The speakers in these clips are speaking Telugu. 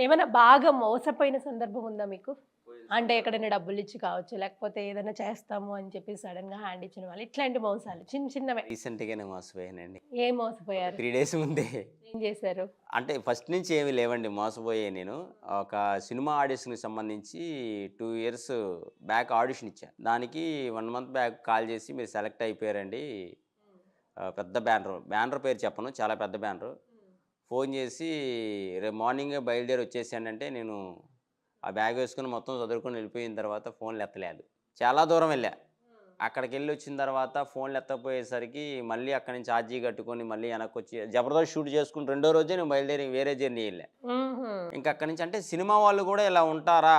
ఏమైనా బాగా మోసపోయిన సందర్భం ఉందా మీకు? అంటే ఎక్కడైనా డబ్బులు ఇచ్చి కావచ్చు లేకపోతే ఏదైనా చేస్తాము అని చెప్పి సడన్గా హ్యాండ్ ఇచ్చిన వాళ్ళు ఇట్లాంటి మోసాలు చిన్న చిన్నవే. రీసెంట్ గానే మోసపోయానండి. ఏం మోసపోయారు? త్రీ డేస్ ముందే. ఏం చేశారు? అంటే ఫస్ట్ నుంచి ఏమీ లేవండి మోసపోయే నేను. ఒక సినిమా ఆడిషన్కి సంబంధించి టూ ఇయర్స్ బ్యాక్ ఆడిషన్ ఇచ్చాను దానికి వన్ మంత్ బ్యాక్ కాల్ చేసి మీరు సెలెక్ట్ అయిపోయారండి. పెద్ద బ్యానర్. బ్యానర్ పేరు చెప్పను చాలా పెద్ద బ్యానర్. ఫోన్ చేసి రేపు మార్నింగ్ బయలుదేరి వచ్చేసానంటే నేను ఆ బ్యాగ్ వేసుకుని మొత్తం చదువుకొని వెళ్ళిపోయిన తర్వాత ఫోన్లు ఎత్తలేదు. చాలా దూరం వెళ్ళా. అక్కడికి వెళ్ళి వచ్చిన తర్వాత ఫోన్లు ఎత్తపోయేసరికి మళ్ళీ అక్కడి నుంచి ఛార్జీ కట్టుకొని మళ్ళీ వెనక్కి వచ్చి జబర్దస్త్ షూట్ చేసుకుని రెండో రోజే నేను బయలుదేరి వేరే జర్నీ వెళ్ళా. ఇంకా అక్కడి నుంచి అంటే సినిమా వాళ్ళు కూడా ఇలా ఉంటారా?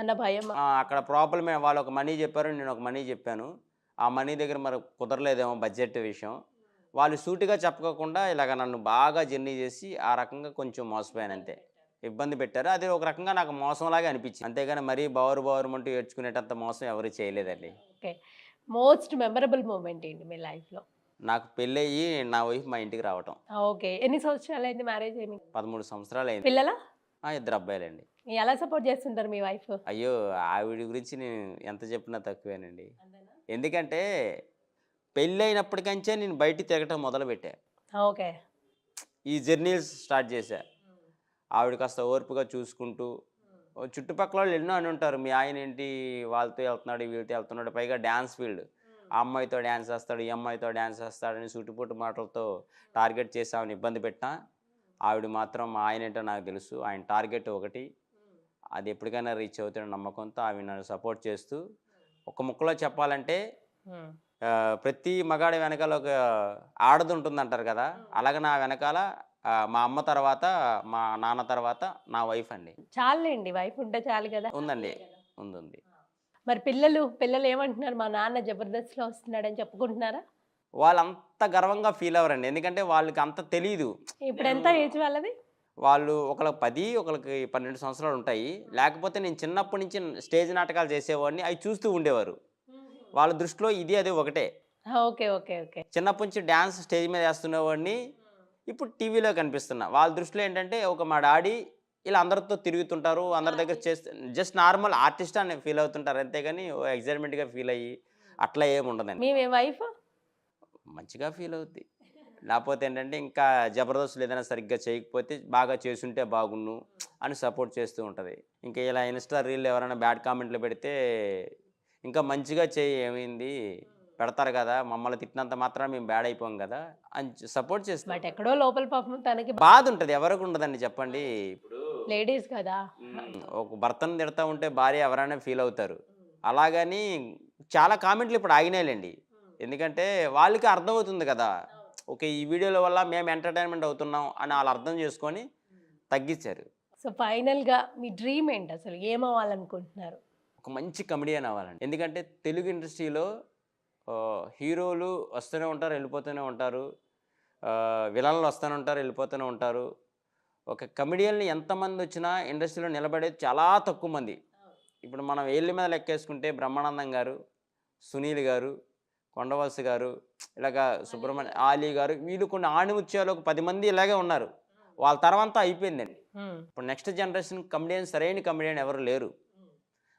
అన్న భయం అక్కడ ప్రాబ్లమే. వాళ్ళు ఒక మనీ చెప్పారు నేను ఒక మనీ చెప్పాను. ఆ మనీ దగ్గర మరి కుదరలేదేమో బడ్జెట్ విషయం. వాళ్ళు సూటిగా చెప్పకుండా ఇలాగ నన్ను బాగా జర్నీ చేసి ఆ రకంగా కొంచెం మోసపోయాను అంతే. ఇబ్బంది పెట్టారు. అది ఒక రకంగా నాకు మోసంలాగా అనిపించింది. అంతేగాని మరీ బావరు బావరు అంటూ ఏడ్చుకునేటంత మోసం ఎవరు చేయలేదండి. మోస్ట్ మెమరబుల్ మూమెంట్ ఏంటి మీ లైఫ్లో నాకు పెళ్ళయ్యి నా వైఫ్ మా ఇంటికి రావటం. ఓకే. ఎన్ని సంవత్సరాలు అయింది మ్యారేజ్ ఏమి పదమూడు సంవత్సరాలు అయింది పిల్లల ఇద్దరు అబ్బాయిలండి. ఎలా సపోర్ట్ చేస్తుంటారు మీ వైఫ్? అయ్యో ఆవిడ గురించి నేను ఎంత చెప్పినా తక్కువేనండి. ఎందుకంటే పెళ్ళైనప్పటికంచే నేను బయటికి తిరగటం మొదలుపెట్టా. ఓకే. ఈ జర్నీ స్టార్ట్ చేశా. ఆవిడ కాస్త ఓర్పుగా చూసుకుంటూ చుట్టుపక్కల వాళ్ళు ఎన్నో అని ఉంటారు. మీ ఆయన ఏంటి వాళ్ళతో వెళ్తున్నాడు వీళ్ళతో వెళ్తున్నాడు పైగా డ్యాన్స్ ఫీల్డ్. ఆ అమ్మాయితో డ్యాన్స్ వేస్తాడు ఈ అమ్మాయితో డ్యాన్స్ వేస్తాడని చుట్టుపుట్టు మాటలతో టార్గెట్ చేసి ఆమెను ఇబ్బంది పెట్టినా ఆవిడ మాత్రం మా ఆయన ఏంటో నాకు తెలుసు ఆయన టార్గెట్ ఒకటి. అది ఎప్పటికైనా రీచ్ అవుతున్న నమ్మకంతో ఆవిడ నన్ను సపోర్ట్ చేస్తూ ఒక ముక్కలో చెప్పాలంటే ప్రతి మగాడి వెనకాల ఒక ఆడది ఉంటుంది అంటారు కదా అలాగే నా వెనకాల మా అమ్మ తర్వాత మా నాన్న తర్వాత నా వైఫ్ అండి. చాలండి వైఫ్ ఉంటే చాలు కదా? ఉందండి. ఉంది మరి పిల్లలు పిల్లలు ఏమంటున్నారు? మా నాన్న జబర్దస్త్లో వస్తున్నాడని చెప్పుకుంటున్నారా? వాళ్ళు అంత గర్వంగా ఫీల్ అవ్వరండి. ఎందుకంటే వాళ్ళకి అంత తెలియదు ఇప్పుడు ఎంత ఏజ్ వాళ్ళది? వాళ్ళు ఒకళ్ళకి పది ఒకళ్ళకి పన్నెండు సంవత్సరాలు ఉంటాయి. లేకపోతే నేను చిన్నప్పటి నుంచి స్టేజ్ నాటకాలు చేసేవాడిని. అవి చూస్తూ ఉండేవారు. వాళ్ళ దృష్టిలో ఇది అదే ఒకటే. Okay okay okay. చిన్నప్పటి నుంచి డ్యాన్స్ స్టేజ్ మీద వేస్తున్నవాడిని ఇప్పుడు టీవీలో కనిపిస్తున్నా. వాళ్ళ దృష్టిలో ఏంటంటే ఒక మా డాడీ ఇలా అందరితో తిరుగుతుంటారు అందరి దగ్గర చేస్తే జస్ట్ నార్మల్ ఆర్టిస్ట్ అని ఫీల్ అవుతుంటారు అంతేగాని ఎగ్జైట్మెంట్గా ఫీల్ అయ్యి అట్లా ఏమి ఉండదండి మీ వైఫ్? మంచిగా ఫీల్ అవుద్ది. లేకపోతే ఏంటంటే ఇంకా జబర్దస్త్ ఏదైనా సరిగ్గా చేయకపోతే బాగా చేసుంటే బాగున్ను అని సపోర్ట్ చేస్తూ ఉంటుంది. ఇంకా ఇలా ఇన్స్టా రీల్ ఎవరైనా బ్యాడ్ కామెంట్లు పెడితే ఇంకా మంచిగా చేయి ఏమైంది? పెడతారు కదా మమ్మల్ని తిట్టినంత మాత్రం మేము బ్యాడ్ అయిపోం కదా అని సపోర్ట్ చేస్తాం బట్ ఎక్కడో లోపల పాపం తనకి బాధ ఉంటుంది ఎవరికి ఉండదండి చెప్పండి. ఇప్పుడు లేడీస్ కదా. ఒక భర్తను తిడతా ఉంటే భార్య ఎవరైనా ఫీల్ అవుతారు. అలాగని చాలా కామెంట్లు ఇప్పుడు ఆగినాయిలేండి. ఎందుకంటే వాళ్ళకి అర్థమవుతుంది కదా ఓకే ఈ వీడియోల వల్ల మేము ఎంటర్టైన్మెంట్ అవుతున్నాం అని వాళ్ళు అర్థం చేసుకొని తగ్గించారు. సో ఫైనల్గా మీ డ్రీమ్ ఏంటి? అసలు ఏమవ్వాలనుకుంటున్నారు? ఒక మంచి కమెడియన్ అవ్వాలండి ఎందుకంటే తెలుగు ఇండస్ట్రీలో హీరోలు వస్తూనే ఉంటారు వెళ్ళిపోతూనే ఉంటారు. విలన్లు వస్తూనే ఉంటారు వెళ్ళిపోతూనే ఉంటారు. ఒక కమెడియన్ని ఎంతమంది వచ్చినా ఇండస్ట్రీలో నిలబడేది చాలా తక్కువ మంది. ఇప్పుడు మనం ఏళ్ళ మీద లెక్కేసుకుంటే బ్రహ్మానందం గారు సునీల్ గారు కొండవలసి గారు ఇలాగ సుబ్రహ్మణ్య ఆలీ గారు వీళ్ళు కొన్ని ఆణిముత్యాలు ఒక పది మంది ఇలాగే ఉన్నారు. వాళ్ళ తర్వాత అయిపోయిందండి. ఇప్పుడు నెక్స్ట్ జనరేషన్ కమెడియన్ సరైన కమెడియన్ ఎవరు లేరు.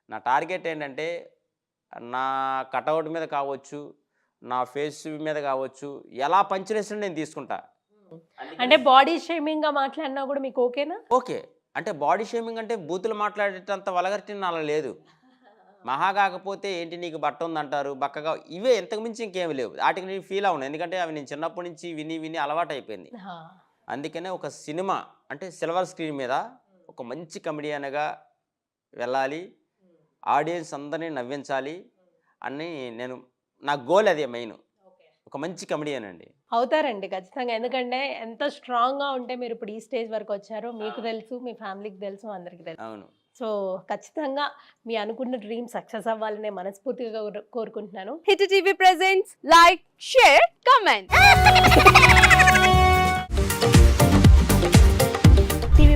నా టార్గెట్ ఏంటంటే నా కటౌట్ మీద కావచ్చు నా ఫేస్ మీద కావచ్చు ఎలా పంచలేసిన నేను తీసుకుంటా. అంటే బాడీ షేమింగ్గా మాట్లాడినా కూడా మీకు ఓకేనా? ఓకే. అంటే బాడీ షేమింగ్ అంటే బూతులు మాట్లాడేటంత వలగట్టి నాలో లేదు. మహా కాకపోతే ఏంటి నీకు బట్ట ఉందంటారు బక్కగా ఇవే ఎంతకు మించి ఇంకేమి లేవు. వాటికి నేను ఫీల్ అవును. ఎందుకంటే అవి నేను చిన్నప్పటి నుంచి విని విని అలవాటు అయిపోయింది. అందుకనే ఒక సినిమా అంటే సిల్వర్ స్క్రీన్ మీద ఒక మంచి కమెడియన్గా వెళ్ళాలి. ఆడియన్స్ అందరినీ నవ్వించాలి అని నేను నా గోల్ అదే మెయిన్. ఒక మంచి కమెడియన్ అండి. అవుతారండి ఖచ్చితంగా. ఎందుకంటే ఎంత స్ట్రాంగ్గా ఉంటే మీరు ఇప్పుడు ఈ స్టేజ్ వరకు వచ్చారో మీకు తెలుసు మీ ఫ్యామిలీకి తెలుసు అందరికి తెలుసు. అవును. సో ఖచ్చితంగా మీ అనుకున్న డ్రీమ్ సక్సెస్ అవ్వాలనే మనస్ఫూర్తిగా కోరు- కోరుకుంటున్నాను. Hit TV presents like share comment